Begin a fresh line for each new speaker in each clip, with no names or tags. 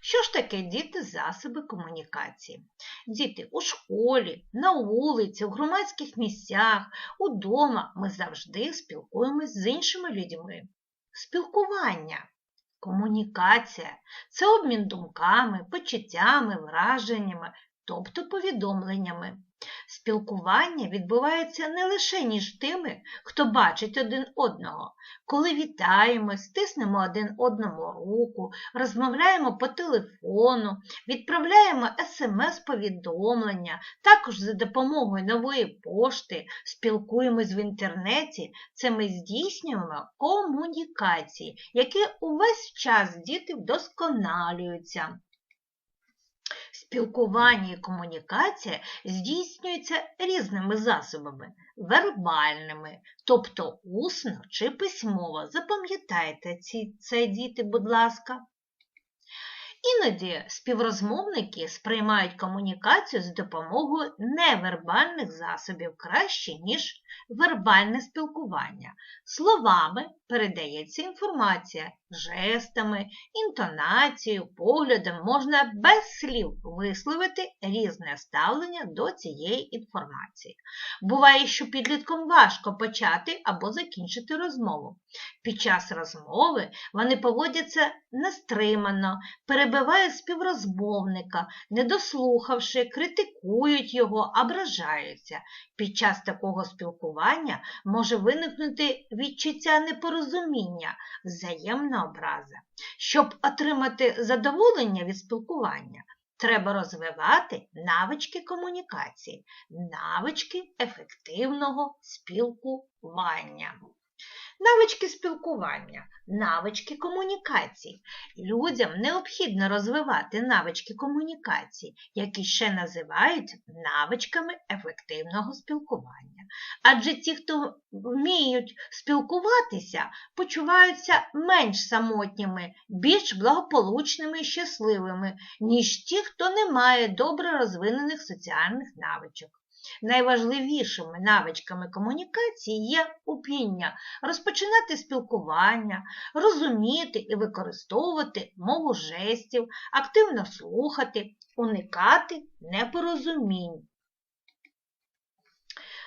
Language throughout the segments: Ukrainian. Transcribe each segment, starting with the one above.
Що ж таке діти засоби комунікації? Діти у школі, на вулиці, у громадських місцях, удома ми завжди спілкуємось з іншими людьми. Спілкування, комунікація це обмін думками, почуттями, враженнями, тобто повідомленнями. Спілкування відбувається не лише між тими, хто бачить один одного. Коли вітаємось, стиснемо один одному руку, розмовляємо по телефону, відправляємо смс-повідомлення, також за допомогою нової пошти, спілкуємось в інтернеті, це ми здійснюємо комунікації, які увесь час діти вдосконалюються. Спілкування і комунікація здійснюються різними засобами, вербальними, тобто усно чи письмово. Запам'ятайте ці, це, діти, будь ласка. Іноді співрозмовники сприймають комунікацію з допомогою невербальних засобів краще, ніж вербальне спілкування. Словами передається інформація, жестами, інтонацією, поглядом можна без слів висловити різне ставлення до цієї інформації. Буває, що підліткам важко почати або закінчити розмову. Під час розмови вони поводяться нестримано, перебивають співрозмовника, не дослухавши, критикують його, ображаються. Під час такого спілкування може виникнути відчуття непорозуміння, взаємна образа. Щоб отримати задоволення від спілкування, треба розвивати навички комунікації, навички ефективного спілкування. Навички спілкування, навички комунікації. Людям необхідно розвивати навички комунікації, які ще називають навичками ефективного спілкування. Адже ті, хто вміють спілкуватися, почуваються менш самотніми, більш благополучними і щасливими, ніж ті, хто не має добре розвинених соціальних навичок. Найважливішими навичками комунікації є уміння розпочинати спілкування, розуміти і використовувати мову жестів, активно слухати, уникати непорозумінь.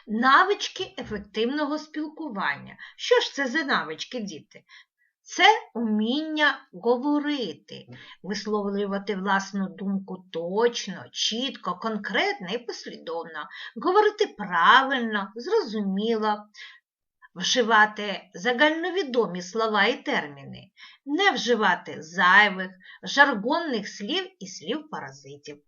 Навички ефективного спілкування. Що ж це за навички, діти? Це уміння говорити, висловлювати власну думку точно, чітко, конкретно і послідовно, говорити правильно, зрозуміло, вживати загальновідомі слова і терміни, не вживати зайвих, жаргонних слів і слів паразитів.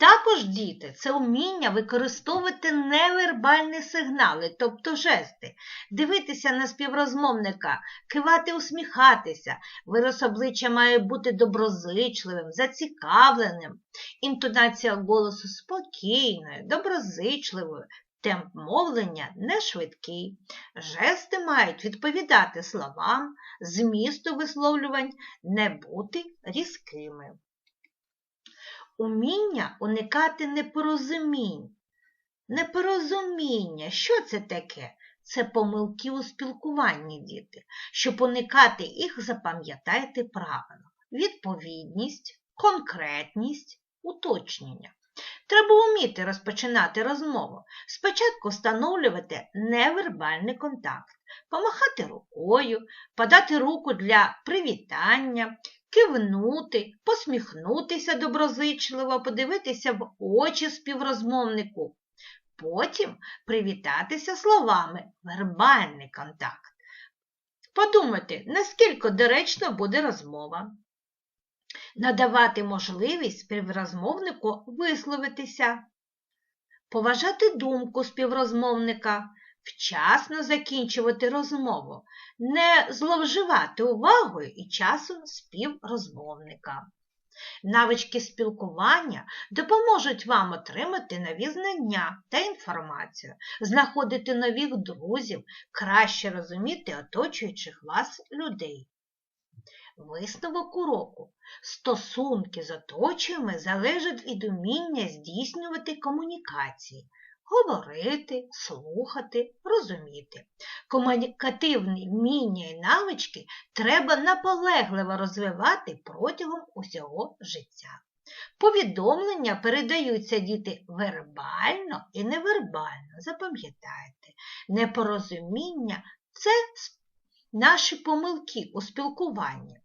Також, діти, це вміння використовувати невербальні сигнали, тобто жести, дивитися на співрозмовника, кивати, усміхатися. Вираз обличчя має бути доброзичливим, зацікавленим, інтонація голосу спокійною, доброзичливою, темп мовлення не швидкий. Жести мають відповідати словам, змісту висловлювань, не бути різкими уміння уникати непорозумінь. Непорозуміння, що це таке? Це помилки у спілкуванні, діти. Щоб уникати їх, запам'ятайте правило. Відповідність, конкретність, уточнення. Треба вміти розпочинати розмову. Спочатку встановлювати невербальний контакт, помахати рукою, подати руку для привітання, кивнути, посміхнутися доброзичливо, подивитися в очі співрозмовнику. Потім привітатися словами вербальний контакт. Подумати, наскільки доречно буде розмова. Надавати можливість співрозмовнику висловитися, поважати думку співрозмовника, вчасно закінчувати розмову, не зловживати увагою і часом співрозмовника. Навички спілкування допоможуть вам отримати нові знання та інформацію, знаходити нових друзів, краще розуміти оточуючих вас людей. Висновок уроку. Стосунки з оточуємо залежать від уміння здійснювати комунікації, говорити, слухати, розуміти. Комунікативні вміння і навички треба наполегливо розвивати протягом усього життя. Повідомлення передаються діти вербально і невербально, запам'ятайте. Непорозуміння це наші помилки у спілкуванні.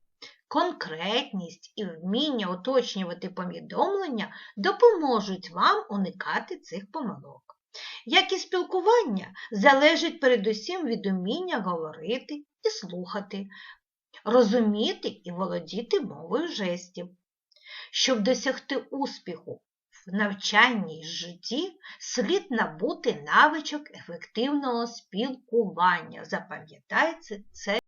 Конкретність і вміння уточнювати повідомлення допоможуть вам уникати цих помилок. Як і спілкування залежить передусім від уміння говорити і слухати, розуміти і володіти мовою жестів. Щоб досягти успіху в навчанні й житті, слід набути навичок ефективного спілкування. Запам'ятайте це